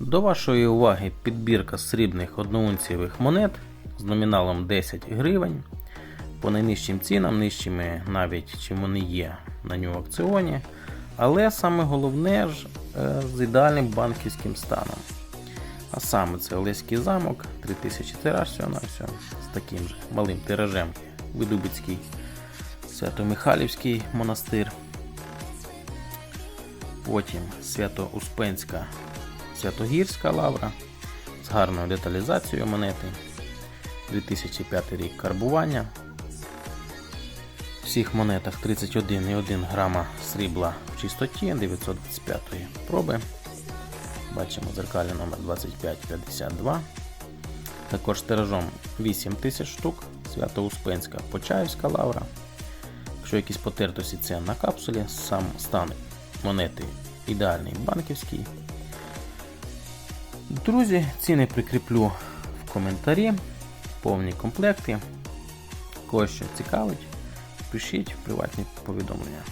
До вашої уваги підбірка срібних одноунцієвих монет з номіналом 10 гривень. По найнижчим цінам, нижчими навіть чим вони є на нього аукціоні. Але саме головне ж е, з ідеальним банківським станом. А саме це Олеський замок, 3000 тираж всього на всього, з таким же малим тиражем. Видубицький Свято-Михайлівський монастир. Потім Свято-Успенська Святогірська лавра з гарною деталізацією монети. 2005 рік карбування. В всіх монетах 31,1 грама срібла в чистоті 925 проби. Бачимо зеркалі номер 2552. Також тиражом 8000 штук. Свято-Успенська Почаївська лавра. Якщо якісь потертості це на капсулі, сам стан монети ідеальний банківський. Друзі, ціни прикріплю в коментарі, повні комплекти. Когось що цікавить, пишіть приватні повідомлення.